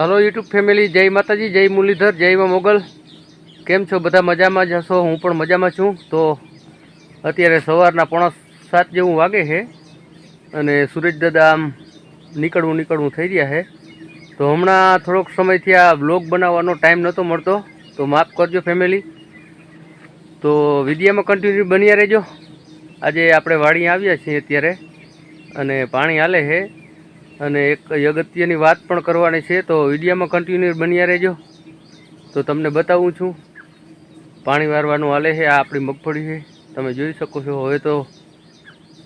Hello YouTube family, જય માતાજી, જય મુરલીધર, જય મોગલ. કેમ છો? બધા મજામાં જ હશો? હું પણ મજામાં છું. તો અત્યારે સવારના પોણા સાત જેવું વાગે છે અને સુરેશ દાદા આમ નીકળવું નીકળવું થઈ રહ્યા છે. તો હમણાં થોડોક સમયથી આ બ્લોગ બનાવવાનો ટાઈમ નહોતો મળતો. તો માફ કરજો ફેમિલી. તો વિદ્યામાં કન્ટિન્યુ બન્યા રહેજો. આજે આપણે વાડી આવ્યા છીએ અત્યારે અને પાણી હાલે છે. અને એક અગત્યની વાત પણ કરવાની છે, તો વિડીયામાં કન્ટિન્યુ બન્યા રહેજો. તો તમને બતાવું છું, પાણી વારવાનું હાલે છે, આ આપણી મગફળી છે, તમે જોઈ શકો છો. હવે તો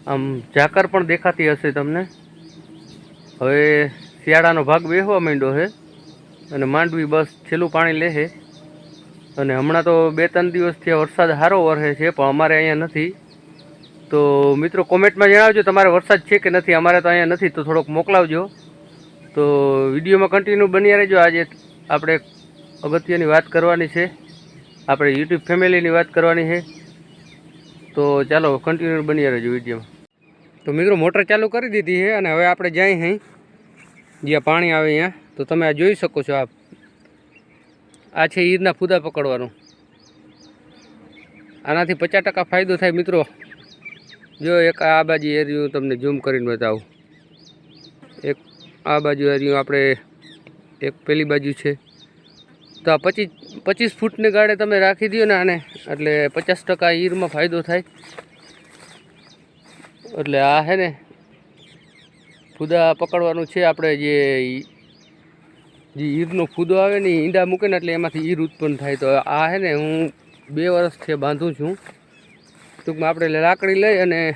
આમ ઝાકર પણ દેખાતી હશે તમને. હવે શિયાળાનો ભાગ બેસવા માંડ્યો છે, અને માંડવી બસ છેલ્લું પાણી લે છે. અને હમણાં તો બે ત્રણ દિવસથી વરસાદ સારો વરસે છે, પણ અમારે અહીંયા નથી. તો મિત્રો કોમેન્ટમાં જણાવજો, તમારે વરસાદ છે કે નથી? અમારે તો અહીંયા નથી, તો થોડોક મોકલાવજો. તો વિડીયોમાં કન્ટિન્યુ બન્યા રહેજો. આજે આપણે અગત્યની વાત કરવાની છે. આપણે યુટ્યુબ ફેમિલીની વાત કરવાની છે. તો ચાલો કન્ટિન્યુ બન્યા રહેજો વિડીયોમાં. તો મિત્રો, મોટર ચાલુ કરી દીધી છે અને હવે આપણે જાય અહીં જ્યાં પાણી આવે અહીંયા તો તમે આ જોઈ શકો છો આ. આ છે ઈદના ફૂદા પકડવાનું. આનાથી પચાસ ટકા ફાયદો થાય મિત્રો. જો એક આ બાજુ એરિયું તમને ઝૂમ કરીને બતાવું. એક આ બાજુ એરિયું આપણે એક પેલી બાજુ છે. તો આ પચીસ પચીસ ફૂટની ગાડે તમે રાખી દો ને આને, એટલે પચાસ ટકા ઈરમાં ફાયદો થાય. એટલે આ છે ને, ફૂદા પકડવાનું છે આપણે જે જે ઈરનો ફૂદો આવે ને ઈંડા મૂકે ને એટલે એમાંથી ઈર ઉત્પન્ન થાય. તો આ છે ને હું બે વર્ષથી બાંધું છું. ટૂંકમાં આપણે લાકડી લઈ અને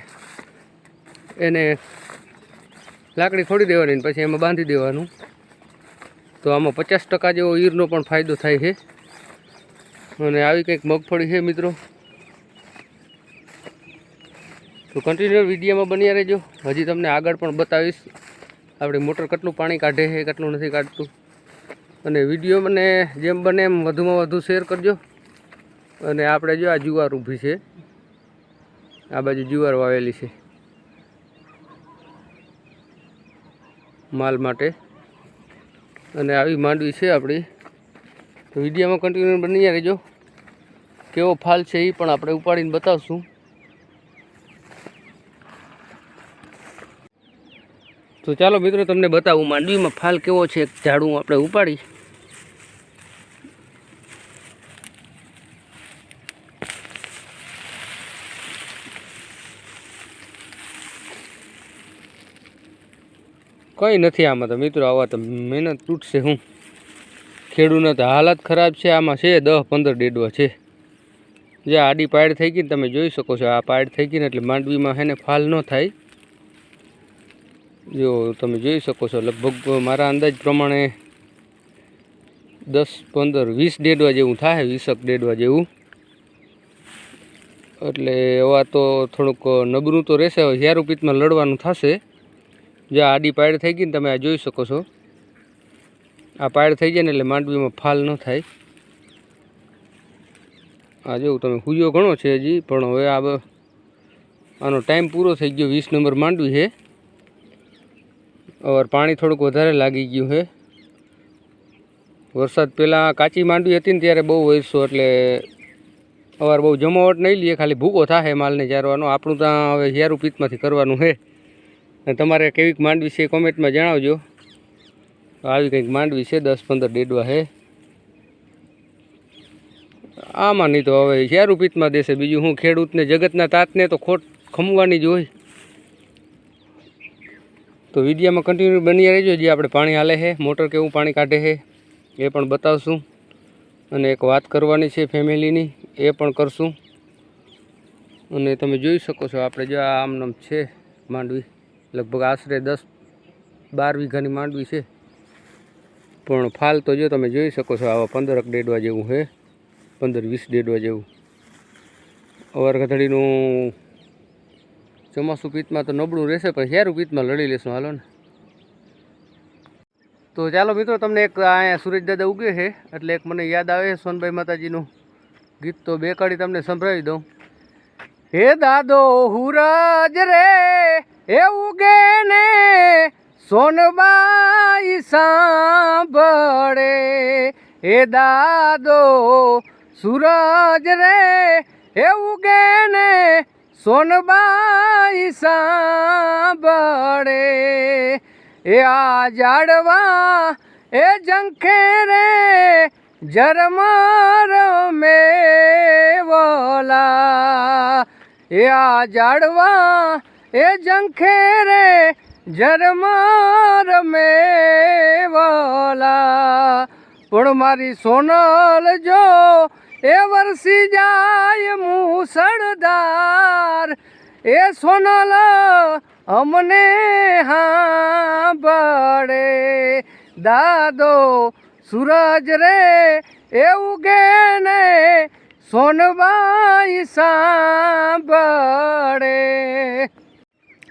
એને લાકડી ખોડી દેવાની પછી એમાં બાંધી દેવાનું. તો આમાં પચાસ ટકા જેવો ઈરનો પણ ફાયદો થાય છે. અને આવી કંઈક મગફળી છે મિત્રો. તો કન્ટિન્યુ વિડીયોમાં બન્યા રહેજો. હજી તમને આગળ પણ બતાવીશ. આપણી મોટર કેટલું પાણી કાઢે છે, કેટલું નથી કાઢતું. અને વીડિયો મને જેમ બને એમ વધુમાં વધુ શેર કરજો. અને આપણે જો આ જુવાર ઊભી છે. આ બાજુ જુવાર વાવેલી છે. માલ માટે. અને આવી માંડવી છે આપણી. તો વિડીયોમાં કન્ટિન્યુ બની રહેજો કેવો ફાલ છે એ પણ આપણે ઉપાડીને બતાવશું. તો ચાલો મિત્રો, તમને બતાવું માંડવીમાં ફાલ કેવો છે ઝાડું આપણે ઉપાડી. કંઈ નથી આમાં તો મિત્રો, આવા તો મહેનત તૂટશે હું. ખેડૂતને તો હાલત ખરાબ છે, આમાં છે દસ પંદર ડેડવા છે. જે આડી પાડ થઈ ગઈ ને તમે જોઈ શકો છો, આ પાડ થઈ ગઈ ને એટલે માંડવીમાં હેને ફાલ ન થાય. જો તમે જોઈ શકો છો, લગભગ મારા અંદાજ પ્રમાણે દસ પંદર વીસ ડેડવા જેવું થાય, વીસક ડેડવા જેવું. એટલે એવા તો થોડુંક નબળું તો રહેશે, હવે યારુપીતમાં લડવાનું થશે. જે આડી પાયડ થઈ ગઈ ને તમે આ જોઈ શકો છો. આ પાયડ થઈ જાય ને એટલે માંડવીમાં ફાલ ન થાય. આ જેવું તમે હુયો ઘણો છે હજી, પણ હવે આ આનો ટાઈમ પૂરો થઈ ગયો. વીસ નંબર માંડવી છે. અવાર પાણી થોડુંક વધારે લાગી ગયું છે. વરસાદ પહેલાં કાચી માંડવી હતી ને ત્યારે બહુ વરસો એટલે અવાર બહુ જમાવટ નહીં લઈએ ખાલી ભૂકો થાય માલને ચારવાનો આપણું ત્યાં હવે હેરું પીતમાંથી કરવાનું છે. તમારે કેવીક માંડવી છે કોમેન્ટમાં જણાવજો. આવી કંઈક માંડવી છે, દસ પંદર ડેડવા છે. આમાં નહીં તો હવે પીતમાં દેશે. બીજું હું ખેડૂતને, જગતના તાતને તો ખોટ ખમવાની જ હોય. તો વિડીયોમાં કન્ટિન્યુ બની રહેજો. જે આપણે પાણી હાલે છે, મોટર કેવું પાણી કાઢે છે, એ પણ બતાવશું. અને એક વાત કરવાની છે ફેમિલીની, એ પણ કરશું. અને તમે જોઈ શકો છો, આપણે જો આમ છે માંડવી. લગભગ આશરે દસ બાર વીઘાની માંડવી છે. પણ ફાલ તો જો તમે જોઈ શકો છો, આવા પંદરક ડેડવા જેવું છે. પંદર વીસ ડેડવા જેવું. અવારગધડીનું ચોમાસું પીતમાં તો નબળું રહેશે, પણ શેરું પીતમાં લડી લેશું. હાલો ને. તો ચાલો મિત્રો, તમને એક અહીંયા સુરેશદાદા ઉગે છે, એટલે એક મને યાદ આવે સોનભાઈ માતાજીનું ગીત. તો બે કાઢી તમને સંભળાવી દઉં. હે દાદો હુરજ રે એ ઉગે ને સોનબાઈ સાંભળે. એ દાદો, સૂરજ રે એ ઉગે ને સોનબાઈ સાંભળે. એ આ જાડવા એ જંખે રે જરમાર મેવલા એ આ જાડવા એ જંખે રે જરમાર મેવલા. પણ મારી સોનલ જો એ વરસી જાય મુસળદાર એ સોનલ અમને હાંભળે. દાદો સૂરજ રે એવું ઉગે ને સોનબાઈ સાંભળે.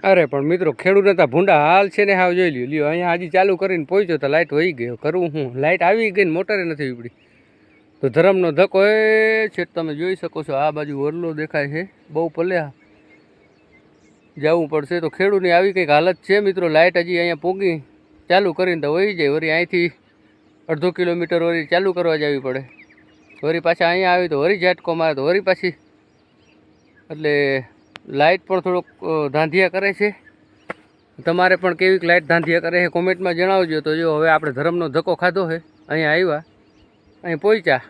અરે, પણ મિત્રો ખેડૂત હતા ભૂંડા હાલ છે ને હાવ જોઈ લ્યો. લ્યો, અહીંયા હજી ચાલુ કરીને પહોંચ્યો તો લાઇટ વહી ગયો કરવું હું? લાઇટ આવી ગઈ ને મોટરે નથી ઉપડી. તો ધરમનો ધક્કો એ છે તમે જોઈ શકો છો. આ બાજુ વરલો દેખાય છે. બહુ પલ્યા જવું પડશે. તો ખેડૂતની આવી કંઈક હાલત છે મિત્રો. લાઇટ હજી અહીંયા પૂગી. ચાલુ કરીને તો વહી જાય. વળી અહીંથી અડધો કિલોમીટર વળી ચાલુ કરવા જવી પડે. વળી પાછા અહીંયા આવી તો વળી ઝાટકો મારે તો વળી પાછી. એટલે લાઇટ પણ થોડોક ધાંધિયા કરે છે. તમારે પણ કેવીક લાઇટ ધાંધિયા કરે છે કોમેન્ટમાં જણાવજો. તો જો હવે આપણે ધર્મનો ધક્કો ખાધો છે. અહીંયા આવ્યા. અહીં પહોંચ્યા.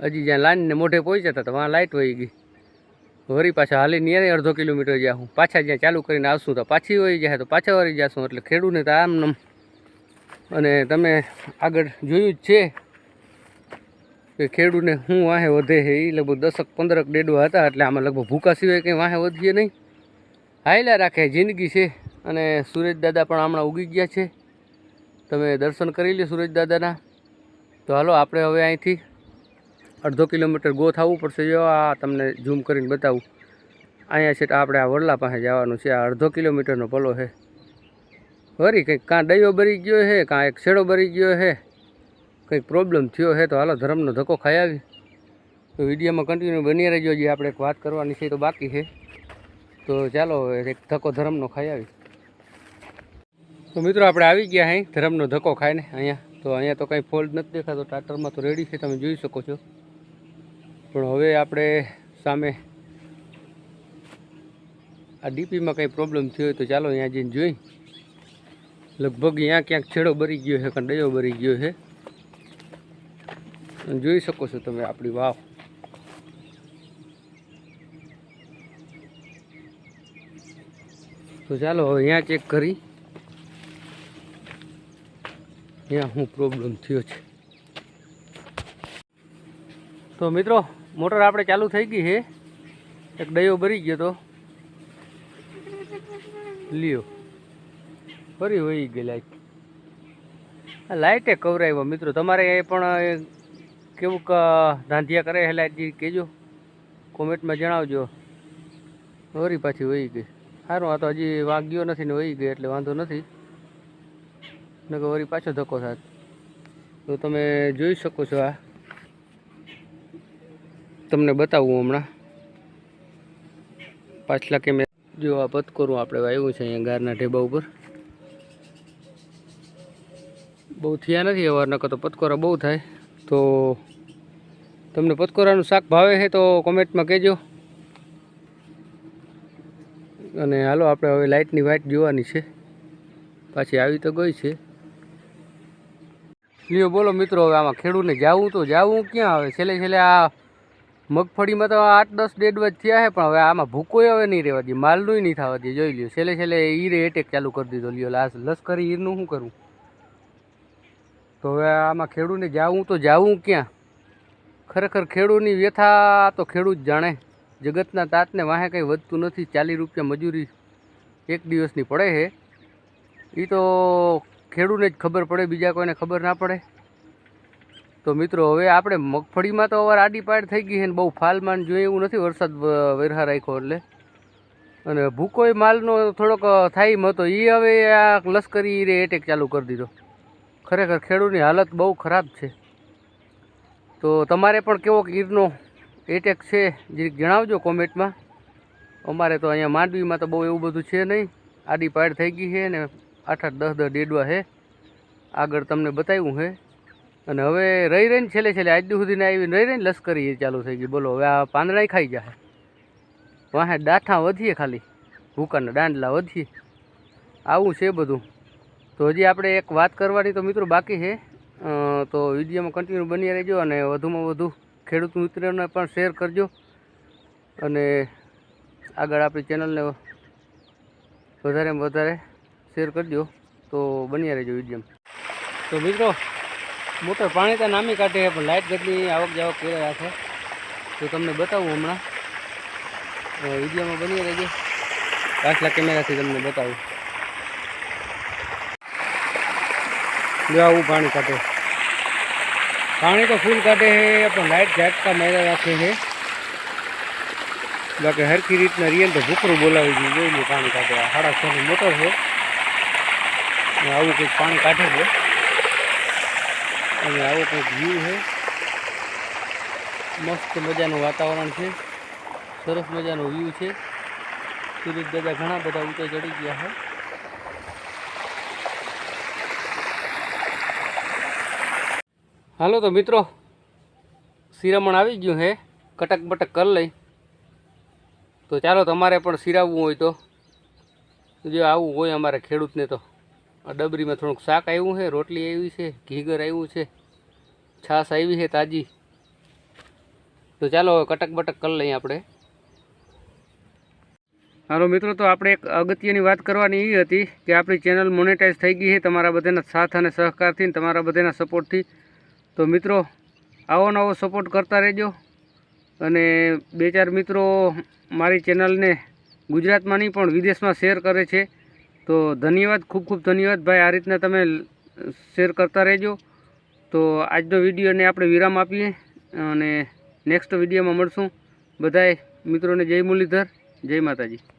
હજી જ્યાં લાઈનને મોઢે પહોંચ્યા હતા ત્યાં લાઇટ વહી ગઈ. વરી પાછા હાલી નિયર અડધો કિલોમીટર જ્યાં હું પાછા જ્યાં ચાલુ કરીને આવશું, તો પાછી વહી જાય તો પાછા વળી જશું. એટલે ખેડૂને તો આમ અને તમે આગળ જોયું જ છે. કે ખેડૂતને શું વાહે વધે છે એ લગભગ દસક, પંદરક ડેડવા હતા, એટલે આમાં લગભગ ભૂકા સિવાય કંઈ વાહે વધીએ નહીં. હાયલા રાખે, જિંદગી છે. અને સુરેશ દાદા પણ હમણાં ઉગી ગયા છે. તમે દર્શન કરી લે સુરેશ દાદાના. તો હાલો, આપણે હવે અહીંથી અડધો કિલોમીટર ગો થવું પડશે. જો આ તમને ઝૂમ કરીને બતાવું. અહીંયા છે આપણે આ વડલા પાસે જવાનું છે. આ અડધો કિલોમીટરનો પલો છે. વરી કંઈક કાં ડયો ભરી ગયો છે, કાં એક છેડો ભરી ગયો છે. કંઈક પ્રોબ્લેમ થયો છે તો હાલો ધર્મનો ધક્કો ખાઈ આવી. તો વિડીયોમાં કન્ટિન્યુ બની રહેજો જે આપણે એક વાત કરવાની છે તો બાકી છે. તો ચાલો એક ધક્કો ધર્મનો ખાઈ આવી. તો મિત્રો આપણે આવી ગયા અહીં ધર્મનો ધક્કો ખાઈને અહીંયા. તો અહીંયા તો કંઈ ફોલ્ટ નથી દેખાતો, ટાટરમાં તો રેડી છે, તમે જોઈ શકો છો. પણ હવે આપણે સામે આ ડીપીમાં કંઈ પ્રોબ્લેમ થયો હોય તો ચાલો અહીંયા જઈને જોઈ. લગભગ અહીંયા ક્યાંક છેડો બરી ગયો છે કાં ડયો બરી ગયો છે. જોઈ શકો છો તમે આપણી વાવ. તો ચાલો હવે અહીંયા ચેક કરી. અહીંયા શું પ્રોબ્લેમ થયો છે. તો મિત્રો, મોટર આપણે ચાલુ થઈ ગઈ છે. એક ડયો ભરી ગયો તો. લ્યો. ફરી વહી ગઈ લાઈટ લાઇટે કવરાવ્યો મિત્રો. તમારે એ પણ એ કેવું ધાંધિયા કરે લાઇટ કહેજો. કોમેન્ટમાં જણાવજો. વરી પાછી વહી ગઈ. સારું આ તો હજી વાગ્યો નથી ને વહી ગઈ એટલે વાંધો નથી. નકર વરી પાછો ધક્કો થાત. તો તમે જોઈ શકો છો આ. તમને બતાવું હમણાં. પાછલા કેમેરા જો આ પતકોરું આપણે વાવ્યું છે અહીંયા ગારના ઢેબા ઉપર. બહુ થયા નથી અવાર નકર તો પતકોરા બહુ થાય. તો તમને પતકોરાનું શાક ભાવે છે તો કોમેન્ટમાં કહેજો. અને હાલો, આપણે હવે લાઇટની વાઇટ જોવાની છે. પાછી આવી તો ગઈ છે. લ્યો, બોલો મિત્રો, હવે આમાં ખેડૂતને જાવું તો જાવું, ક્યાં આવે? છેલ્લે છેલ્લે આ મગફળીમાં તો આઠ દસ ડેડવા જ થયા છે, પણ હવે આમાં ભૂકોય હવે નહીં રહેવા દે માલનું નહીં થવા દે, જોઈ લ્યો. છેલ્લે છેલ્લે ઈરે એટેક ચાલુ કરી દીધો, લ્યો લાસ લશ્કરી ઈરનું શું કરવું? તો હવે આમાં ખેડૂતને જાવું તો જાવું ક્યાં? ખરેખર ખેડૂતની વ્યથા તો ખેડૂત જાણે. જગતના તાતને વાહે કંઈ વધતું નથી. ચાલીસ રૂપિયા મજૂરી એક દિવસની પડે છે એ તો ખેડૂને જ ખબર પડે, બીજા કોઈને ખબર ના પડે. તો મિત્રો, હવે આપણે મગફળીમાં તો અવાર આડી પાડ થઈ ગઈ છે ને બહુ ફાલમાન જોઈએ એવું નથી વરસાદ વેરહા રાખ્યો એટલે. અને ભૂકોય માલનો થોડોક થાય હતો. એ હવે આ લશ્કરી રે એટેક ચાલુ કરી દીધો. ખરેખર ખેડૂતની હાલત બહુ ખરાબ છે. તો તમારે પણ કેવો કીરનો એટેક છે જે જણાવજો કોમેન્ટમાં. અમારે તો અહીંયા માંડવીમાં તો બહુ એવું બધું છે નહીં. આડી પાડ થઈ ગઈ છે ને આઠ આઠ દસ દસ ડેડવા છે. આગળ તમને બતાવ્યું છે. અને હવે રહી રહીને છેલ્લે છેલ્લે આજ દી સુધીને આવીને રહી રહીને લશ્કરી ચાલુ થઈ ગઈ. બોલો, હવે આ પાંદડા ખાઈ જાય વાહે ડાઠા વધીએ ખાલી. ભૂકાના દાંડલા વધીએ. આવું છે બધું. તો હજી આપણે એક વાત કરવાની તો મિત્રો બાકી છે. તો વિડીયોમાં કન્ટિન્યુ બની રહેજો અને વધુમાં વધુ ખેડૂત મિત્રોને પણ શેર કરજો. અને આગળ આપણી ચેનલને વધારેમાં વધારે શેર કરજો. તો બની રહેજો વિડીયમ તો મિત્રો, મોટર પાણી તો નામી કાઢે પણ લાઇટ જેટલી આવક જાવક કરી રહ્યા છે. તો તમને બતાવું હમણાં. વિડીયોમાં બની રહેજો. પાછલા કેમેરાથી તમને બતાવું. આવું પાણી કાઢે. પાણી તો ફૂલ કાઢે છે પણ લાઇટ ઝાટકા માર્યા રાખે છે બાકી હરખી રીતના રિયલ તો ભૂકરું બોલાવી જોઈએ જોઈ લો પાણી કાઢે. આ સાડા છની મોટર છે આવું કંઈક પાણી કાઢે છે અને આવો કંઈક વ્યૂ છે મસ્ત મજાનું વાતાવરણ છે. સરસ મજાનો વ્યૂ છે. સુરત દાદા ઘણા બધા ઊંચે ચડી ગયા છે હાલો તો મિત્રો, શિરામણ આવી ગયું હે, કટક બટક કરી લઈ. તો ચાલો તમારે પણ શિરાવવું હોય તો. જો આવું હોય અમારે ખેડૂતને તો. ડબરીમાં થોડુંક શાક આવ્યું છે, રોટલી આવી છે, ઘીગર આવ્યું છે, છાશ આવી છે તાજી. તો ચાલો કટક બટક કરી લઈએ આપણે. હાલો મિત્રો, તો આપણે એક અગત્યની વાત કરવાની એ હતી કે આપણી ચેનલ મોનેટાઈઝ થઈ ગઈ છે, તમારા બધાના સાથ અને સહકારથી તમારા બધાના સપોર્ટથી. તો મિત્રો, આવો નવો સપોર્ટ કરતા રહેજો. અને બે ચાર મિત્રો મારી ચેનલને ગુજરાતમાં નહીં, પણ વિદેશમાં શેર કરે છે. તો ધન્યવાદ, ખૂબ ખૂબ ધન્યવાદ. ભાઈ, આ રીતના તમે શેર કરતા રહેજો. તો આજનો વિડીયોને આપણે વિરામ આપીએ અને નેક્સ્ટ વિડીયોમાં મળશું. બધાય મિત્રોને જય મુરલીધર, જય માતાજી.